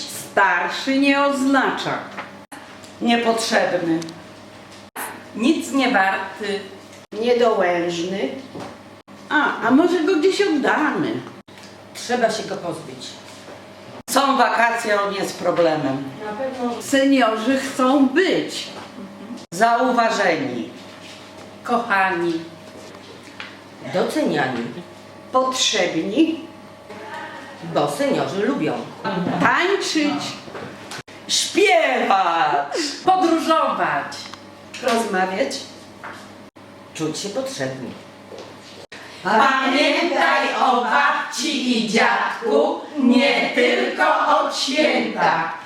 Starszy nie oznacza. Niepotrzebny. Nic nie warty. Niedołężny. A, a może go gdzieś oddamy? Trzeba się go pozbyć. Są wakacje, on jest problemem. Na pewno Seniorzy chcą być. Zauważeni. kochani. Doceniani, Potrzebni. Bo seniorzy lubią. Tańczyć. Śpiewać. Podróżować. Rozmawiać. Czuć się potrzebni. Pamiętaj o babci i dziadku, nie tylko od święta.